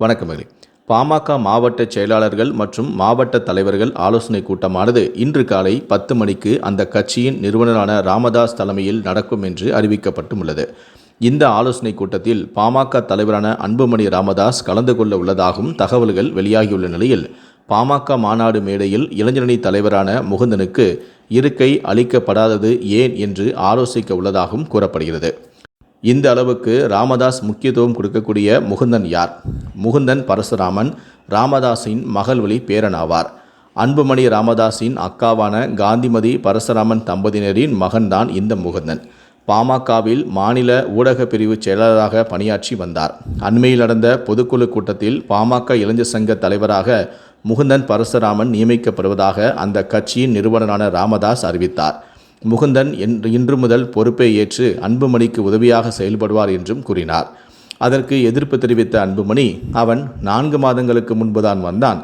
வணக்கம் மகளே பாமக மாவட்ட செயலாளர்கள் மற்றும் மாவட்ட தலைவர்கள் ஆலோசனை கூட்டமானது இன்று காலை பத்து மணிக்கு அந்த கட்சியின் நிறுவனரான ராமதாஸ் தலைமையில் நடக்கும் என்று அறிவிக்கப்பட்டுள்ளது இந்த ஆலோசனை கூட்டத்தில் பாமக தலைவரான அன்புமணி ராமதாஸ் கலந்து கொள்ள உள்ளதாகவும் தகவல்கள் வெளியாகியுள்ள நிலையில் பாமக மாநாடு மேடையில் இளைஞரணி தலைவரான முகுந்தனுக்கு இருக்கை அளிக்கப்படாதது ஏன் என்று ஆலோசிக்க உள்ளதாகவும் கூறப்படுகிறது. இந்த அளவுக்கு ராமதாஸ் முக்கியத்துவம் கொடுக்கக்கூடிய முகுந்தன் யார்? முகுந்தன் பரசுராமன் ராமதாஸின் மகள் வழி பேரனாவார். அன்புமணி ராமதாஸின் அக்காவான காந்திமதி பரசுராமன் தம்பதியினரின் மகன்தான் இந்த முகுந்தன். பாமகவில் மாநில ஊடக பிரிவு செயலாளராக பணியாற்றி வந்தார். அண்மையில் நடந்த பொதுக்குழு கூட்டத்தில் பாமக இளைஞர் சங்க தலைவராக முகுந்தன் பரசுராமன் நியமிக்கப்படுவதாக அந்த கட்சியின் நிறுவனரான ராமதாஸ் அறிவித்தார். முகுந்தன் என்று இன்று முதல் பொறுப்பை ஏற்று அன்புமணிக்கு உதவியாக செயல்படுவார் என்றும் கூறினார். அதற்கு எதிர்ப்பு தெரிவித்த அன்புமணி அவன் நான்கு மாதங்களுக்கு முன்புதான் வந்தான்.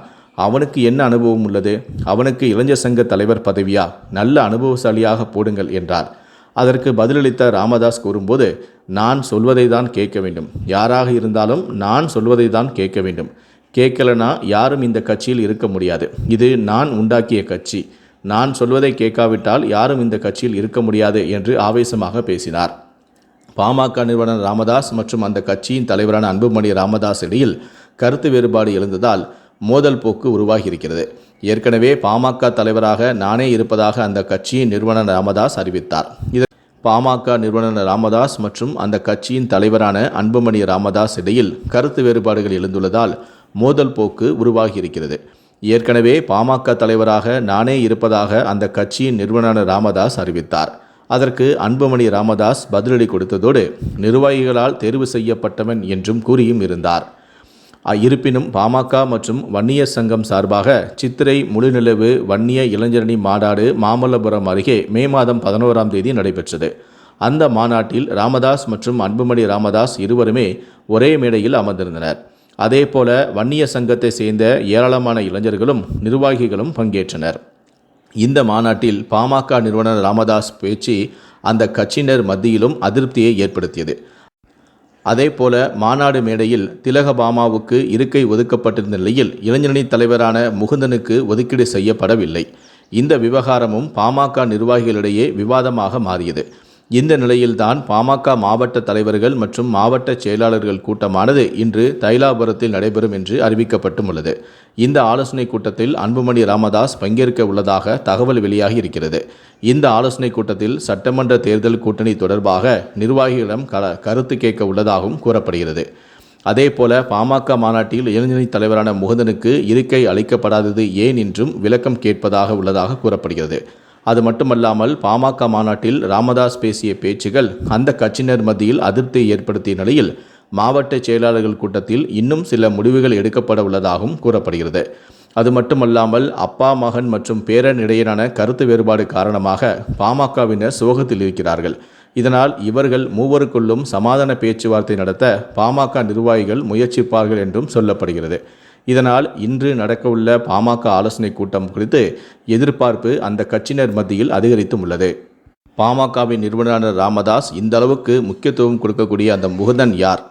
அவனுக்கு என்ன அனுபவம் உள்ளது? அவனுக்கு இளைஞர் சங்க தலைவர் பதவியா? நல்ல அனுபவசாலியாக போடுங்கள் என்றார். அதற்கு பதிலளித்த ராமதாஸ் கூறும்போது நான் சொல்வதை தான் கேட்க வேண்டும். யாராக இருந்தாலும் நான் சொல்வதை தான் கேட்க வேண்டும். கேட்கலனா யாரும் இந்த கட்சியில் இருக்க முடியாது. இது நான் உண்டாக்கிய கட்சி. நான் சொல்வதை கேட்காவிட்டால் யாரும் இந்த கட்சியில் இருக்க முடியாது என்று ஆவேசமாக பேசினார். பாமக நிறுவனர் ராமதாஸ் மற்றும் அந்த கட்சியின் தலைவரான அன்புமணி ராமதாஸ் இடையில் கருத்து வேறுபாடு எழுந்ததால் மோதல் போக்கு உருவாகியிருக்கிறது. ஏற்கனவே பாமக தலைவராக நானே இருப்பதாக அந்த கட்சியின் நிறுவனர் ராமதாஸ் அறிவித்தார். இது பாமக நிறுவனர் ராமதாஸ் மற்றும் அந்த கட்சியின் தலைவரான அன்புமணி ராமதாஸ் இடையில் கருத்து வேறுபாடுகள் எழுந்துள்ளதால் மோதல் போக்கு உருவாகியிருக்கிறது. ஏற்கனவே பாமக தலைவராக நானே இருப்பதாக அந்த கட்சியின் நிறுவனர் ராமதாஸ் அறிவித்தார். அதற்கு அன்புமணி ராமதாஸ் பதிலடி கொடுத்ததோடு நிர்வாகிகளால் தேர்வு செய்யப்பட்டவன் என்றும் கூறியும் இருந்தார். இருப்பினும் பாமக மற்றும் வன்னிய சங்கம் சார்பாக சித்திரை முழுநிலவு வன்னிய இளைஞரணி மாநாடு மாமல்லபுரம் அருகே மே மாதம் பதினோராம் தேதி நடைபெற்றது. அந்த மாநாட்டில் ராமதாஸ் மற்றும் அன்புமணி ராமதாஸ் இருவருமே ஒரே மேடையில் அமர்ந்திருந்தனர். அதேபோல வன்னிய சங்கத்தை சேர்ந்த ஏராளமான இளைஞர்களும் நிர்வாகிகளும் பங்கேற்றனர். இந்த மாநாட்டில் பாமக நிறுவனர் ராமதாஸ் பேச்சு அந்த கட்சியினர் மத்தியிலும் அதிருப்தியை ஏற்படுத்தியது. அதேபோல மாநாடு மேடையில் திலகபாமாவுக்கு இருக்கை ஒதுக்கப்பட்டிருந்த நிலையில் இளைஞரணி தலைவரான முகுந்தனுக்கு ஒதுக்கீடு செய்யப்படவில்லை. இந்த விவகாரமும் பாமக நிர்வாகிகளிடையே விவாதமாக மாறியது. இந்த நிலையில்தான் பாமக மாவட்ட தலைவர்கள் மற்றும் மாவட்ட செயலாளர்கள் கூட்டமானது இன்று தைலாபுரத்தில் நடைபெறும் என்று அறிவிக்கப்பட்டும் உள்ளது. இந்த ஆலோசனை கூட்டத்தில் அன்புமணி ராமதாஸ் பங்கேற்க உள்ளதாக தகவல் வெளியாகி இருக்கிறது. இந்த ஆலோசனை கூட்டத்தில் சட்டமன்ற தேர்தல் கூட்டணி தொடர்பாக நிர்வாகிகளிடம் கருத்து கேட்க உள்ளதாகவும் கூறப்படுகிறது. அதேபோல பாமக மாநாட்டில் இளைஞரணி தலைவரான முகந்தனுக்கு இருக்கை அளிக்கப்படாதது ஏன் என்றும் விளக்கம் கேட்பதாக உள்ளதாக கூறப்படுகிறது. அது மட்டுமல்லாமல் பாமக மாநாட்டில் ராமதாஸ் பேசிய பேச்சுகள் அந்த கட்சியினர் மத்தியில் அதிருப்தியை ஏற்படுத்திய நிலையில் மாவட்ட செயலாளர்கள் கூட்டத்தில் இன்னும் சில முடிவுகள் எடுக்கப்பட உள்ளதாகவும் கூறப்படுகிறது. அது மட்டுமல்லாமல் அப்பா மகன் மற்றும் பேரன் இடையிலான கருத்து வேறுபாடு காரணமாக பாமகவினர் சோகத்தில் இருக்கிறார்கள். இதனால் இவர்கள் மூவருக்குள்ளும் சமாதான பேச்சுவார்த்தை நடத்த பாமக நிர்வாகிகள் முயற்சிப்பார்கள் என்றும் சொல்லப்படுகிறது. இதனால் இன்று நடக்கவுள்ள பாமக ஆலோசனை கூட்டம் குறித்து எதிர்பார்ப்பு அந்த கட்சியினர் மத்தியில் அதிகரித்தும் உள்ளது பாமகவின் நிறுவனர் ராமதாஸ் இந்த அளவுக்கு முக்கியத்துவம் கொடுக்கக்கூடிய அந்த முகுந்தன் யார்?